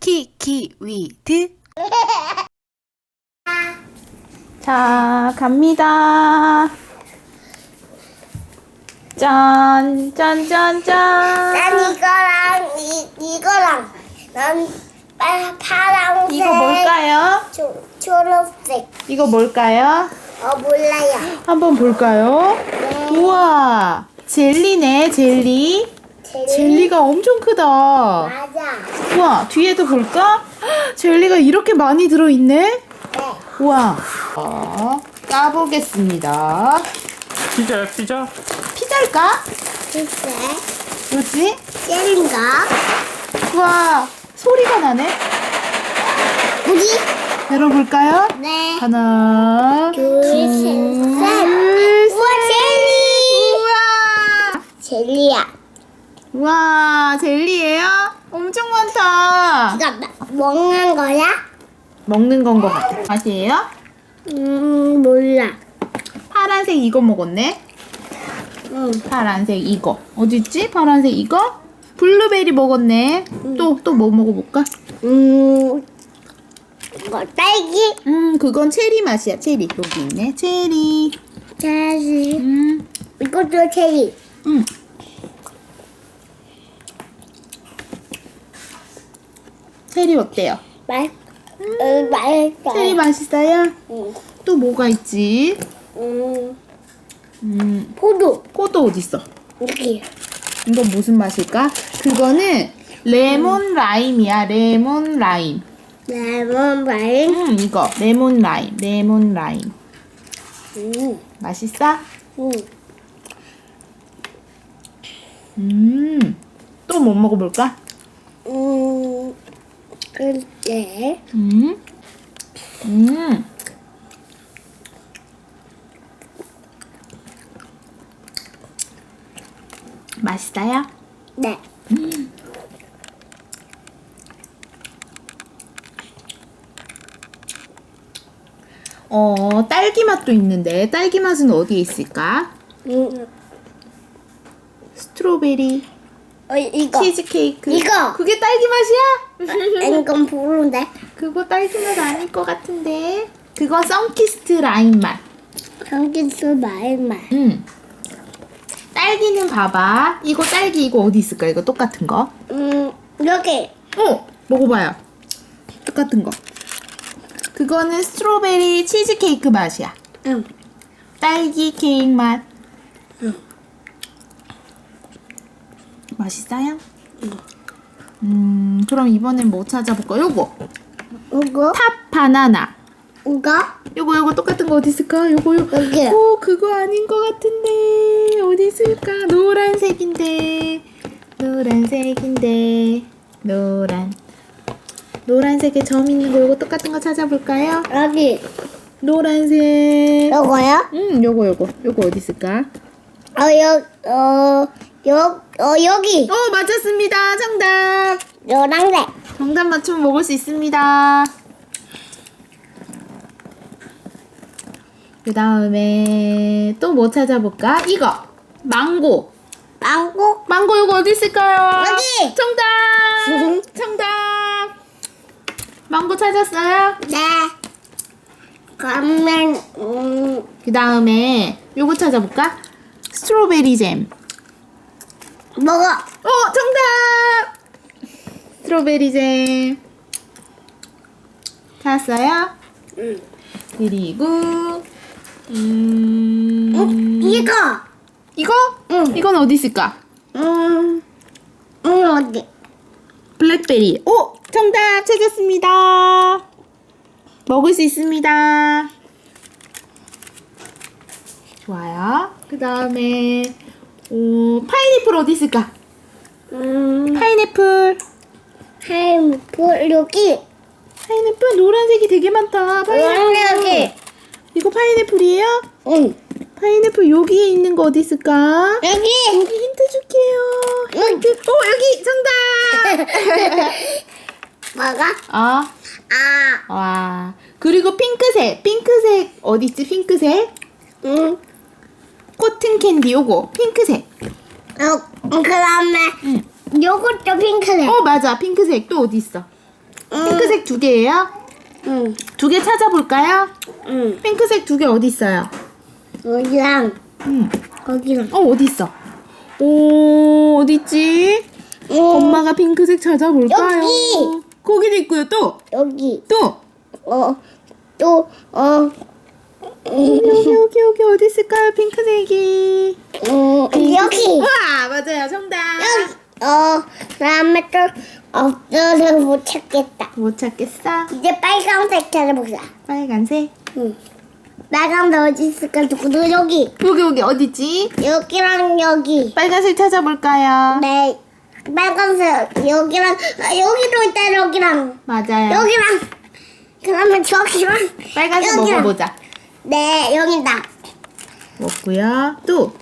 키키위드. 자 갑니다. 짠짠 짠짠. 난 이거랑 이 이거랑 난 파- 파랑색. 이거 뭘까요? 초, 초록색. 이거 뭘까요? 어 몰라요. 한번 볼까요? 네. 우와 젤리네 젤리 젤리? 젤리가 엄청 크다. 맞아. 우와 뒤에도 볼까? 헉, 젤리가 이렇게 많이 들어있네? 네. 우와. 어, 까보겠습니다. 피자야 피자? 피자일까? 글쎄. 뭐지? 젤인가? 우와 소리가 나네. 뭐지 열어볼까요? 네. 하나 둘셋. 둘, 우와 젤리. 우와. 젤리야 우와 젤리예요? 엄청 많다 이거 마- 먹는 거야 먹는 건것 같아 맛이에요? 음 몰라 파란색 이거 먹었네 응 파란색 이거 어딨지? 파란색 이거? 블루베리 먹었네 또 또 뭐 먹어볼까? 음, 이거 딸기? 음 그건 체리 맛이야 체리 여기 있네 체리 체리. 음, 이것도 체리. 음. 체리 어때요? 맛, 음, 맛있어. 체리 맛있어요? 음, 또 뭐가 있지? 음, 음 포도. 포도 어딨어? 여기. 이건 무슨 맛일까? 그거는 레몬 라임이야 레몬 라임 레몬 와인. 음 이거 레몬 라임 레몬 라임 음, 맛있어? 음. 음 또 뭐 먹어볼까? 음, 글쎄. 음. 음. 맛있어요? 네. 어, 딸기 맛도 있는데 딸기 맛은 어디에 있을까? 음, 스트로베리, 어, 이거. 치즈 케이크. 이거! 그게 딸기 맛이야? 이건 보는데. 그거 딸기 맛 아닐 것 같은데. 그거 썬키스트 라임 맛. 전기수 말만. 음. 딸기는 봐봐. 이거 딸기 이거 어디 있을까? 이거 똑같은 거. 음, 여기. 어, 먹어봐요. 똑같은 거. 그거는 스트로베리 치즈 케이크 맛이야. 응. 딸기 케이크 맛. 맛있어요? 음, 그럼 이번엔 뭐 찾아볼까? 요거. 이거? 탑 바나나. 이거? 요거 요거 똑같은 거 어디 있을까? 요거 요거. 여기. 오, 그거 아닌 것 같은데. 어디 있을까? 노란색인데. 노란색인데. 노란. 노란색에 점 있는 거 요거 똑같은 거 찾아볼까요? 여기. 노란색. 요거요? 음, 요거 요거. 요거 어디 있을까? 어, 여, 어, 여, 어, 여기. 어, 맞췄습니다. 정답. 노란색. 정답 맞추면 먹을 수 있습니다. 그 다음에 또 뭐 찾아볼까? 이거. 망고. 망고. 망고 요거 어디 있을까요? 여기! 정답! 정답! 망고 찾았어요? 네. 그러면, 음, 그 다음에 요거 찾아볼까? 스트로베리 잼. 먹어. 어, 정답! 스트로베리 잼. 찾았어요? 응. 그리고, 음, 이거. 이거? 응. 이건 어디 있을까? 음, 음, 어디? 블랙베리. 오! 정답 찾았습니다. 먹을 수 있습니다. 좋아요. 그 다음에, 오, 파인애플 어디 있을까? 음, 파인애플. 하이볼 여기. 파인애플 노란색이 되게 많다. 파인애플. 여기. 이거 파인애플이에요? 응. 파인애플 여기에 있는 거 어디 있을까? 여기. 여기 힌트 줄게요. 응. 힌트. 오, 여기 정답! 뭐가? 아, 아, 와. 그리고 핑크색. 핑크색 어디 있지? 핑크색. 응. 코튼 캔디 요거. 핑크색. 어, 그 다음에 응. 요것도 핑크색. 어, 맞아. 핑크색 또 어디 있어? 핑크색 두 개예요? 응. 두 개 찾아볼까요? 응. 핑크색 두 개 어디 있어요? 여기랑 음. 거기랑. 어 어디 있어? 오 어디 있지? 응. 엄마가 핑크색 찾아볼까요? 여기! 거기도 있고요. 또 여기. 또. 어. 또 어. 여기 여기 여기 어디 있을까요? 핑크색이. 음, 여기. 와 맞아요 정답. 여기. 어. 그다음에 또 없어서 못 찾겠다. 못 찾겠어? 이제 빨간색 찾아보자. 빨간색. 응. 빨간색 어디 있을까? 누구도 여기. 여기 여기 어디지? 여기랑 여기. 빨간색 찾아볼까요? 네. 빨간색 여기랑 아, 여기도 있다 여기랑 맞아요. 여기랑 그러면 저기랑 빨간색 여기랑. 먹어보자. 네 여기다. 먹고요. 또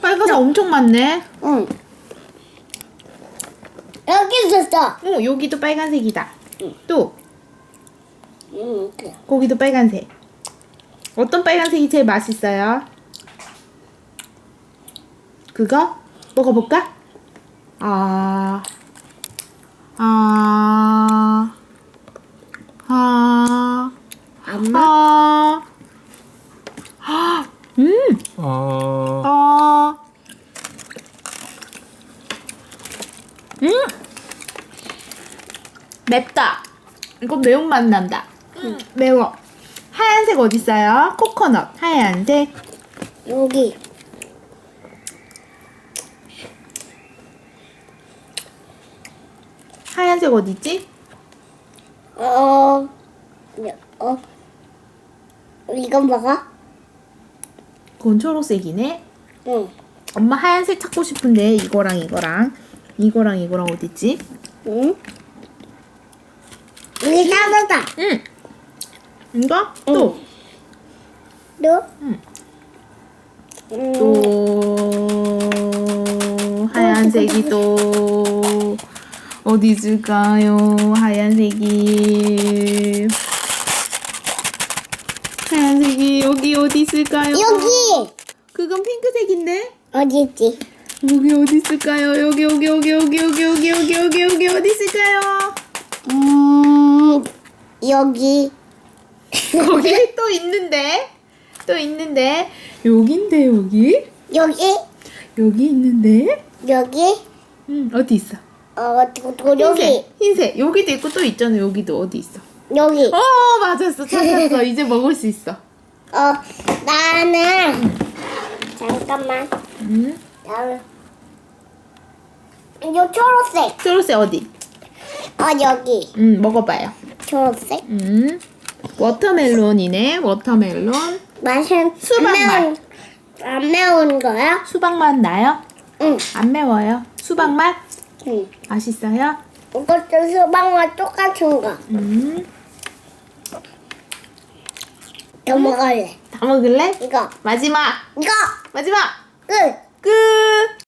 빨간색 엄청 많네. 응. 여기 있었어. 어 여기도 빨간색이다. 또 응. 거기도 빨간색. 어떤 빨간색이 제일 맛있어요? 그거 먹어볼까? 아, 아, 아, 엄마. 아, 음, 어, 아, 음, 맵다. 이거 매운맛 난다. 음, 매워. 하얀색 어디 있어요? 코코넛 하얀색. 여기. 하얀색 어디 있지? 어. 어. 이건 뭐가? 그건 초록색이네. 응. 엄마 하얀색 찾고 싶은데 이거랑 이거랑 이거랑 이거랑 어디 있지? 응. 여기 찾았다. 응. 이거 또 또. 응. 음. 또 하얀색이 또 어디 있을까요? 하얀색이 여기 어디 있을까요? 여기. 그건 핑크색인데 어디 있지? 여기 어디 있을까요? 여기 여기 여기 여기 여기 여기 여기 여기 여기 어디 있을까요? 음. 여기. 거기 또 있는데 또 있는데 여긴데 여기 여기. 여기 있는데 여기. 음 어디 있어? 어, 또, 또 여기. 흰색 흰색 여기도 있고 또 있잖아 여기도 어디 있어? 여기. 어 맞았어 찾았어 이제 먹을 수 있어. 어, 나는 잠깐만. 음 나는 요 초록색. 초록색 어디? 어, 여기 음 먹어봐요. 초록색. 음 워터멜론이네 워터멜론 맛은 수박 안 매운, 안 매운 거야? 수박 맛 나요? 응. 안 매워요? 수박 맛 응. 맛있어요? 이것도 수박과 똑같은 거. 음 더 먹을래. 다 먹을래? 이거. 마지막 이거. 마지막 끝. 끝.